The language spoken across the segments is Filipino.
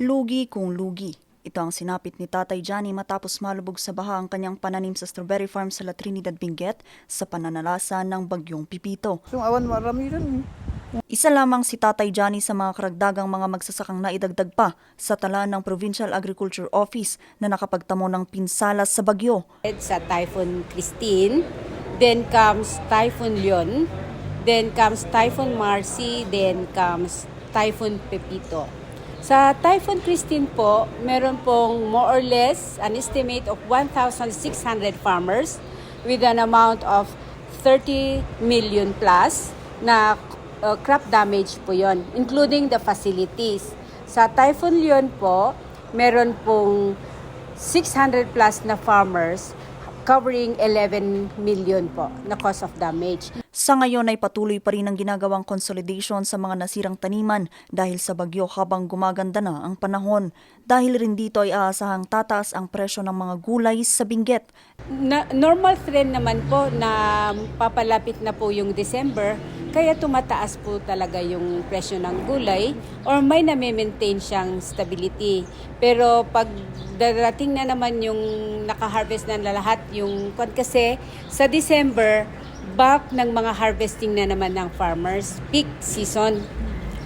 Lugi kung lugi. Ito ang sinapit ni Tatay Johnny matapos malubog sa baha ang kanyang pananim sa strawberry farm sa La Trinidad, Benguet sa pananalasa ng bagyong Pipito. Yung awan marami rin. Isa lamang si Tatay Johnny sa mga karagdagang mga magsasakang naidagdag pa sa tala ng Provincial Agriculture Office na nakapagtamo ng pinsalas sa bagyo. sa Typhoon Christine, then comes Typhoon Leon, then comes Typhoon Marcy, then comes Typhoon Pepito. Sa Typhoon Christine po, meron pong more or less an estimate of 1,600 farmers with an amount of 30 million plus na uh, crop damage po yon, including the facilities. Sa Typhoon Leon po, meron pong 600 plus na farmers covering 11 million po na cost of damage. Sa ngayon ay patuloy pa rin ang ginagawang consolidation sa mga nasirang taniman dahil sa bagyo habang gumaganda na ang panahon. Dahil rin dito ay aasahang tataas ang presyo ng mga gulay sa Benguet. Na, normal trend naman po na papalapit na po yung December, kaya tumataas po talaga yung presyo ng gulay or may na-maintain siyang stability. Pero pag darating na naman yung naka-harvest na lahat, yung kasi sa December, back ng mga harvesting na naman ng farmers, peak season.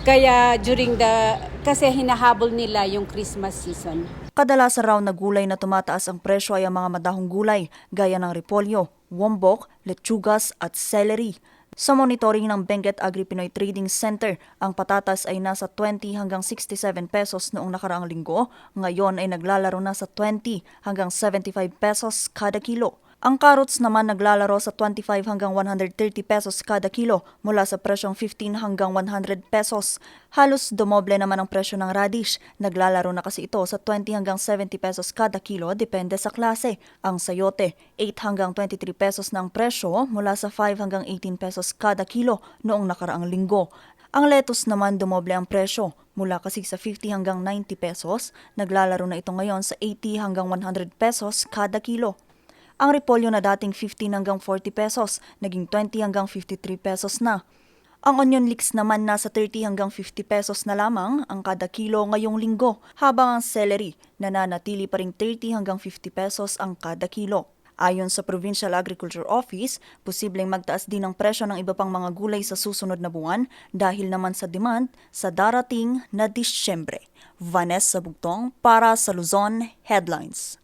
Kaya during the, kasi hinahabol nila yung Christmas season. Kadalasan raw na gulay na tumataas ang presyo ay ang mga madahong gulay gaya ng repolyo, wombok, lechugas at celery. Sa monitoring ng Benguet Agri-Pinoy Trading Center, ang patatas ay nasa 20 hanggang 67 pesos noong nakaraang linggo. Ngayon ay naglalaro na sa 20 hanggang 75 pesos kada kilo. Ang carrots naman naglalaro sa 25 hanggang 130 pesos kada kilo mula sa presyong 15 hanggang 100 pesos. Halos dumoble naman ang presyo ng radish. Naglalaro na kasi ito sa 20 hanggang 70 pesos kada kilo depende sa klase. Ang sayote, 8 hanggang 23 pesos na presyo mula sa 5 hanggang 18 pesos kada kilo noong nakaraang linggo. Ang lettuce naman dumoble ang presyo. Mula kasi sa 50 hanggang 90 pesos, naglalaro na ito ngayon sa 80 hanggang 100 pesos kada kilo. Ang repolyo na dating 15 hanggang 40 pesos, naging 20 hanggang 53 pesos na. Ang onion leeks naman nasa 30 hanggang 50 pesos na lamang ang kada kilo ngayong linggo, habang ang celery nananatili pa ring 30 hanggang 50 pesos ang kada kilo. Ayon sa Provincial Agriculture Office, posibleng magtaas din ang presyo ng iba pang mga gulay sa susunod na buwan dahil naman sa demand sa darating na Disyembre. Vanessa Bugtong para sa Luzon Headlines.